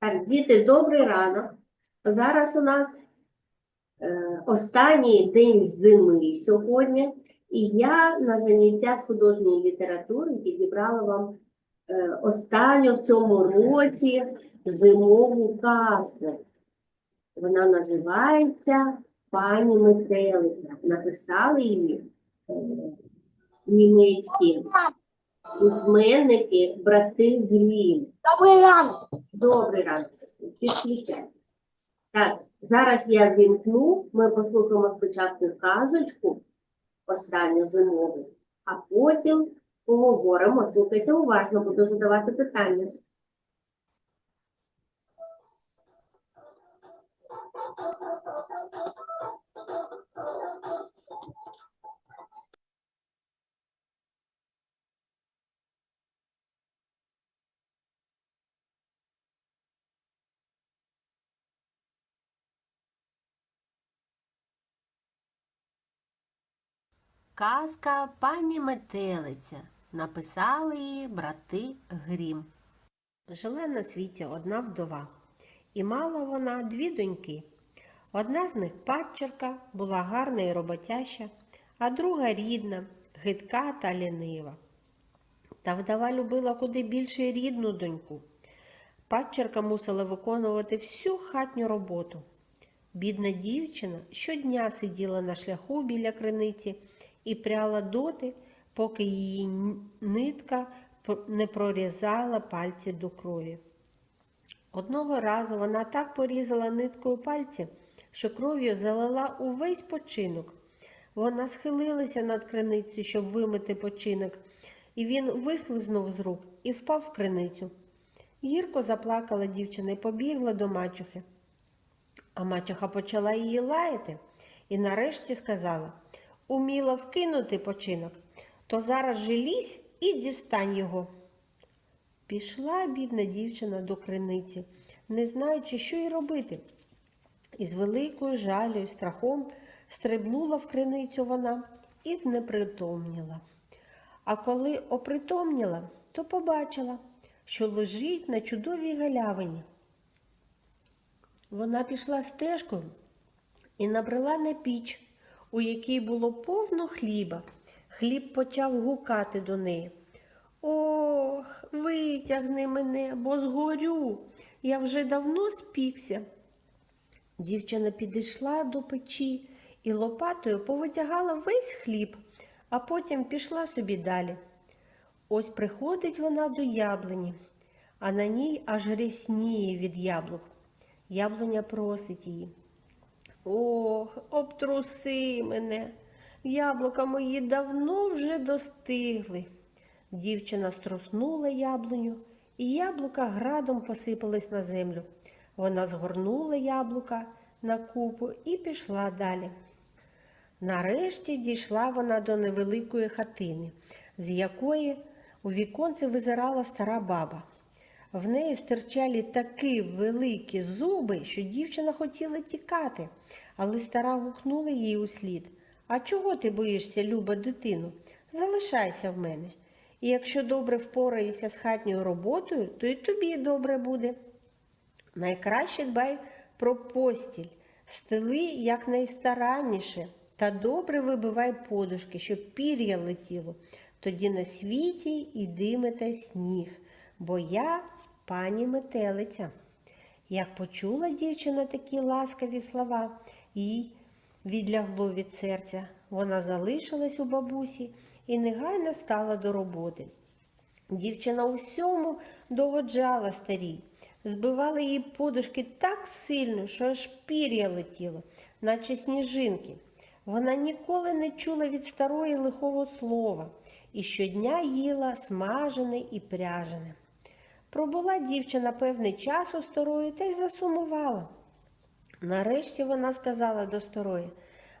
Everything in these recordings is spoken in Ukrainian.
Так, діти, добрий ранок. Зараз у нас е, останній день зими сьогодні, і я на заняття з художньої літератури підібрала вам е, останню в цьому році зимову казку. Вона називається Пані Метелиця. Написали її е, німецькі письменники, брати Грім. Добрий ранок. Добрий ранок. Підключайте. Так, зараз я вімкну, ми послухаємо спочатку казочку, останню зимову, а потім поговоримо. Слухайте уважно, буду задавати питання. Казка пані Метелиця. Написали її брати Грім. Жила на світі одна вдова, і мала вона дві доньки. Одна з них падчерка, була гарна і роботяща, а друга рідна, гидка та лінива. Та вдова любила куди більше рідну доньку. Падчерка мусила виконувати всю хатню роботу. Бідна дівчина щодня сиділа на шляху біля криниці і пряла доти, поки її нитка не прорізала пальці до крові. Одного разу вона так порізала ниткою пальці, що кров'ю залила увесь починок. Вона схилилася над криницею, щоб вимити починок, і він вислизнув з рук і впав в криницю. Гірко заплакала дівчина і побігла до мачухи. А мачуха почала її лаяти і нарешті сказала Уміла вкинути починок, то зараз же і дістань його. Пішла бідна дівчина до криниці, не знаючи, що й робити. І з великою жалю і страхом стрибнула в криницю вона і знепритомніла. А коли опритомніла, то побачила, що лежить на чудовій галявині. Вона пішла стежкою і набрела на піч, у якій було повно хліба. Хліб почав гукати до неї. Ох, витягни мене, бо згорю. Я вже давно спікся. Дівчина підійшла до печі і лопатою повитягала весь хліб, а потім пішла собі далі. Ось приходить вона до яблуні, а на ній аж рясніє від яблук. Яблуня просить її. Ох, обтруси мене. Яблука мої давно вже достигли. Дівчина струснула яблуню, і яблука градом посипались на землю. Вона згорнула яблука на купу і пішла далі. Нарешті дійшла вона до невеликої хатини, з якої у віконце визирала стара баба. В неї стирчали такі великі зуби, що дівчина хотіла тікати, але стара гукнула їй услід. А чого ти боїшся, люба дитину? Залишайся в мене. І якщо добре впораєшся з хатньою роботою, то й тобі добре буде. Найкраще дбай про постіль, стели якнайстаранніше та добре вибивай подушки, щоб пір'я летіло. Тоді на світі йтиме сніг, бо я пані метелиця. Як почула дівчина такі ласкаві слова, їй відлягло від серця. Вона залишилась у бабусі і негайно стала до роботи. Дівчина усьому догоджала старій, збивала її подушки так сильно, що аж пір'я летіло, наче сніжинки. Вона ніколи не чула від старої лихого слова і щодня їла смажене і пряжене. Пробула дівчина певний час у старої та й засумувала. Нарешті вона сказала до старої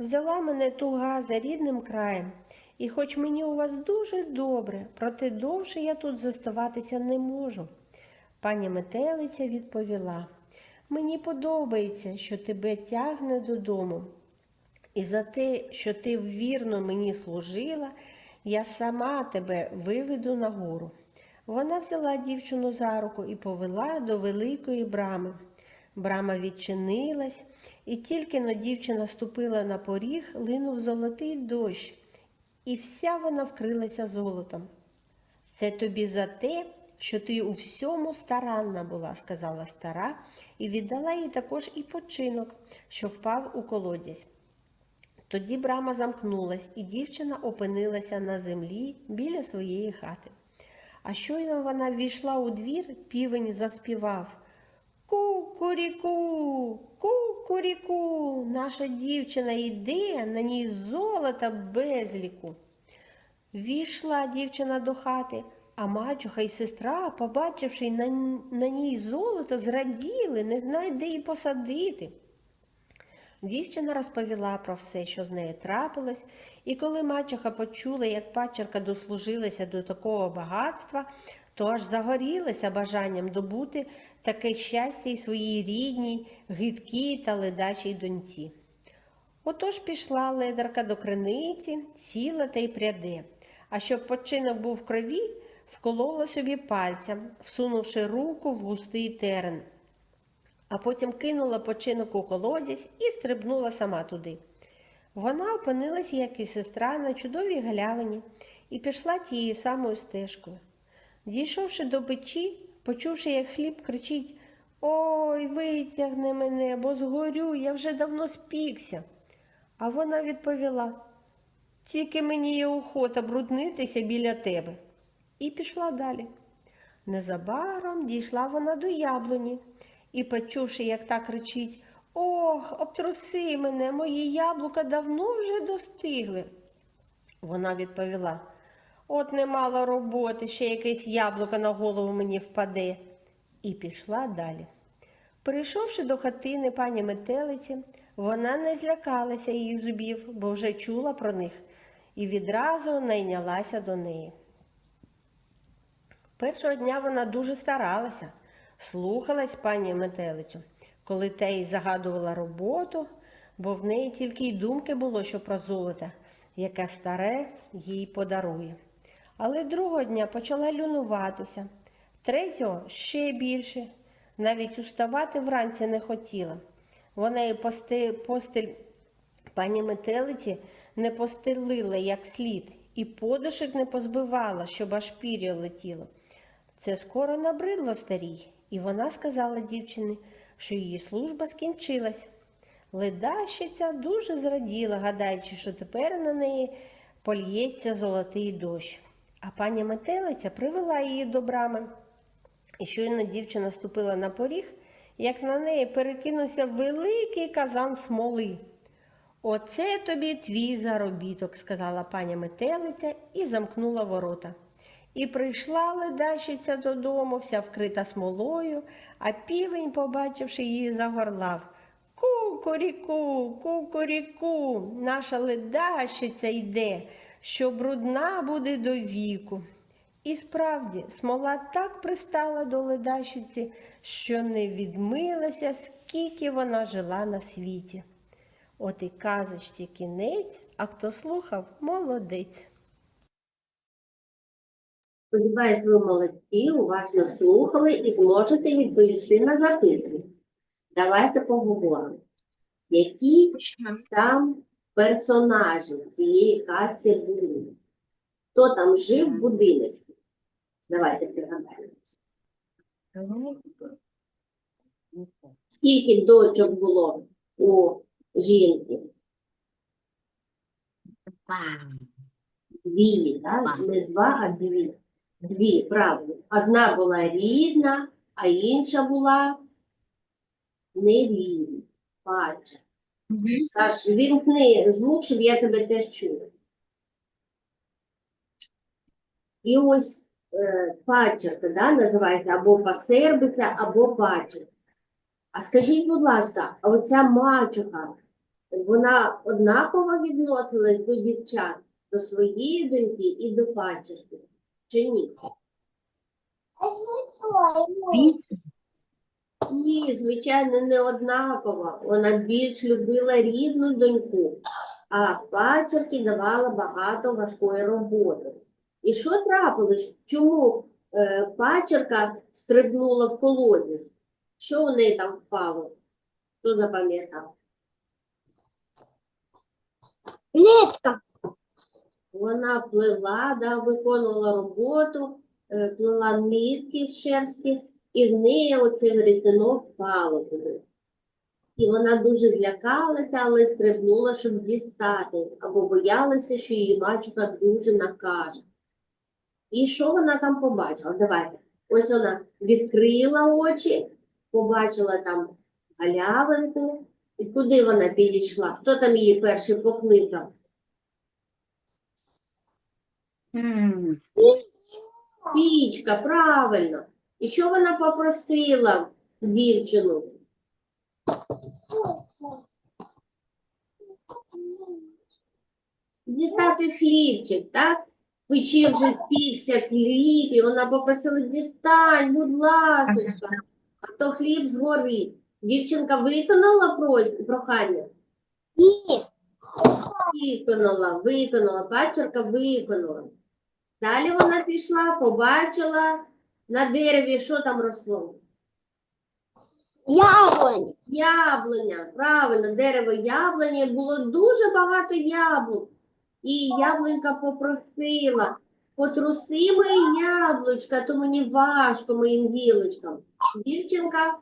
взяла мене туга за рідним краєм, і хоч мені у вас дуже добре, проте довше я тут зоставатися не можу. Пані метелиця відповіла мені подобається, що тебе тягне додому, і за те, що ти вірно мені служила, я сама тебе виведу на гору. Вона взяла дівчину за руку і повела до великої брами. Брама відчинилась, і тільки но дівчина ступила на поріг, линув золотий дощ, і вся вона вкрилася золотом. Це тобі за те, що ти у всьому старанна була, сказала стара, і віддала їй також і починок, що впав у колодязь. Тоді брама замкнулась, і дівчина опинилася на землі біля своєї хати. А щойно вона ввійшла у двір, півень заспівав Ку-куріку, ку-куріку, наша дівчина йде, на ній золота безліку. Війшла дівчина до хати, а мачуха й сестра, побачивши на, на ній золото, зраділи, не знають, де її посадити. Дівчина розповіла про все, що з нею трапилось, і коли мачуха почула, як пачерка дослужилася до такого багатства, то аж загорілася бажанням добути таке щастя й своїй рідній, гидкій та ледачій доньці. Отож пішла ледарка до криниці, сіла та й пряде, а щоб починок був в крові, вколола собі пальцем, всунувши руку в густий терен, а потім кинула починок у колодязь і стрибнула сама туди. Вона опинилась, як і сестра, на чудовій галявині і пішла тією самою стежкою. Дійшовши до печі, почувши, як хліб кричить Ой, витягни мене, бо згорю, я вже давно спікся. А вона відповіла Тільки мені є охота бруднитися біля тебе. І пішла далі. Незабаром дійшла вона до яблуні і, почувши, як та кричить Ох, обтруси мене, мої яблука давно вже достигли. Вона відповіла От не мала роботи, ще якесь яблуко на голову мені впаде. І пішла далі. Прийшовши до хатини пані метелиці, вона не злякалася її зубів, бо вже чула про них, і відразу найнялася до неї. Першого дня вона дуже старалася, слухалась пані метелицю, коли те й загадувала роботу, бо в неї тільки й думки було, що про золото, яке старе їй подарує. Але другого дня почала люнуватися, третього ще більше. Навіть уставати вранці не хотіла. Вона і пости, постель пані метелиці не постелила як слід, і подушок не позбивала, щоб аж пір'я летіло. Це скоро набридло старій, і вона сказала дівчині, що її служба скінчилась. Ледащиця дуже зраділа, гадаючи, що тепер на неї польється золотий дощ. А пані метелиця привела її до брами. І щойно дівчина ступила на поріг, як на неї перекинувся великий казан смоли. Оце тобі твій заробіток, сказала пані метелиця і замкнула ворота. І прийшла ледащиця додому, вся вкрита смолою, а півень, побачивши її, загорлав. Кукуріку, кукуріку, наша ледащиця йде, що брудна буде до віку. І справді, смола так пристала до ледащиці, що не відмилася, скільки вона жила на світі. От і казочці кінець, а хто слухав, молодець. Сподіваюсь, ви молодці, уважно слухали і зможете відповісти на запитання. Давайте поговоримо. Які там персонажі в цієї казці були? Хто там жив в будиночку? Давайте пригадаємо. Скільки дочок було у жінки? Дві, так? Не два, а дві. Дві, правда. Одна була рідна, а інша була нерідна. Бача. Каж, вімкни звук, щоб я тебе теж чула. І ось е, пачерка, да, називається або пасербиця, або пачерка. А скажіть, будь ласка, а оця мачуха, вона однаково відносилась до дівчат, до своєї доньки і до пачерки? Чи ні? Ні, звичайно, не однаково. Вона більш любила рідну доньку, а пачерки давала багато важкої роботи. І що трапилось? Чому е, пачерка стрибнула в колодязь. Що у неї там впало? Хто запам'ятав? Нитка. Вона плела, да, виконувала роботу, е, плела нитки з шерсті, і в неї оце веретено впало. І вона дуже злякалася, але стрибнула, щоб дістати, або боялася, що її мачуха дуже накаже. І що вона там побачила? Давайте. Ось вона відкрила очі, побачила там галявинку. І куди вона підійшла? Хто там її перший покликав? Пічка, правильно. І що вона попросила дівчину? Дістати хлібчик, так? Печі вже спікся хліб, і вона попросила дістань, будь ласочка, а то хліб згорить. Дівчинка виконала про- прохання? Ні. Виконала, виконала, пачерка виконала. Далі вона пішла, побачила на дереві, що там росло. Яблоні. Яблуня, правильно, дерево яблуні, було дуже багато яблук. І яблунька попросила, потруси мої яблучка, то мені важко моїм гілочкам. Дівчинка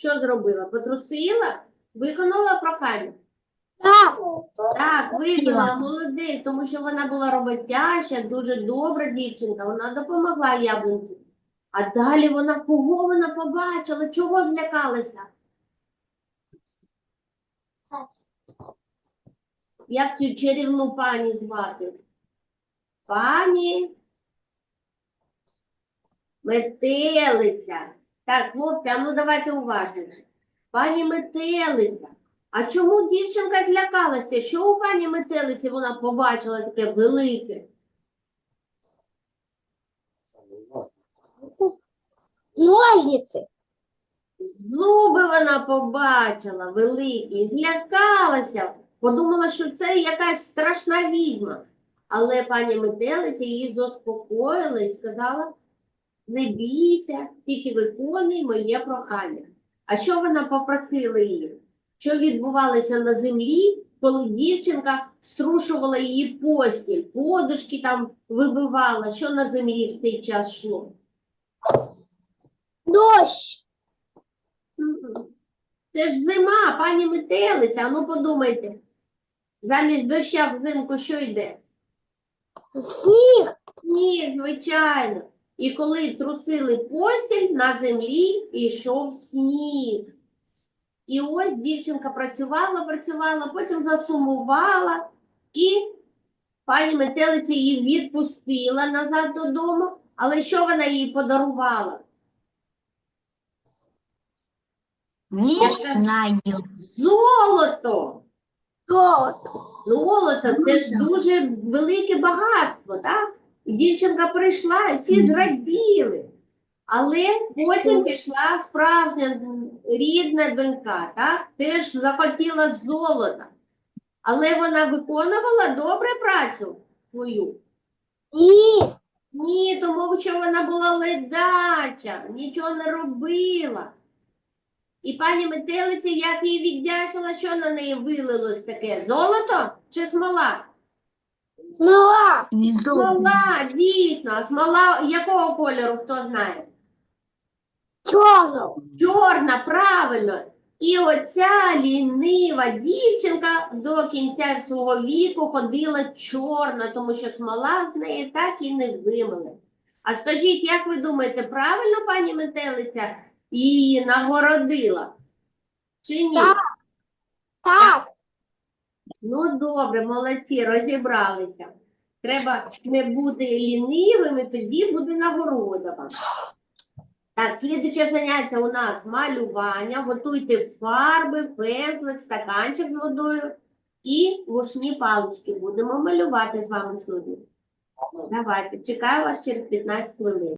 що зробила? Потрусила, виконала прохання. Так. Так, молодець, тому що вона була роботяща, дуже добра дівчинка, вона допомогла яблунці. А далі вона кого вона побачила, чого злякалася? Як цю чарівну пані звати? Пані метелиця. Так, хлопці, а ну давайте уважніше. Пані метелиця. А чому дівчинка злякалася? Що у пані метелиці вона побачила таке велике? Ножниці. Зуби вона побачила великі, злякалася, подумала, що це якась страшна відьма. Але пані метелиця її заспокоїла і сказала: не бійся, тільки виконуй моє прохання. А що вона попросила її? Що відбувалося на землі, коли дівчинка струшувала її постіль, подушки там вибивала, що на землі в цей час йшло? Дощ. Це ж зима, пані метелиця, а ну подумайте. Замість доща взимку що йде? Сніг. Ні, звичайно. І коли трусили постіль, на землі йшов сніг. І ось дівчинка працювала, працювала, потім засумувала, і пані метелиця її відпустила назад додому. Але що вона їй подарувала? Не знаю. Золото! Золото. Золото це ж дуже велике багатство, так? Дівчинка прийшла, і всі зраділи. Але потім пішла справжня рідна донька, так? Теж захотіла золота. Але вона виконувала добре працю свою. Ні. Ні, тому що вона була ледача, нічого не робила. І пані метелиця, як їй віддячила, що на неї вилилось таке? Золото чи смола? Смола. Смола, дійсно. А смола якого кольору, хто знає? Чорного. Чорна, правильно. І оця лінива дівчинка до кінця свого віку ходила чорна, тому що смола з неї так і не вимили. А скажіть, як ви думаєте, правильно пані метелиця її нагородила? Чи ні? Так. Так. Ну, добре, молодці, розібралися. Треба не бути лінивими, тоді буде нагорода вам. Так, слідуче заняття у нас малювання. Готуйте фарби, пензлик, стаканчик з водою і вушні палички. Будемо малювати з вами сьогодні. Давайте, чекаю вас через 15 хвилин.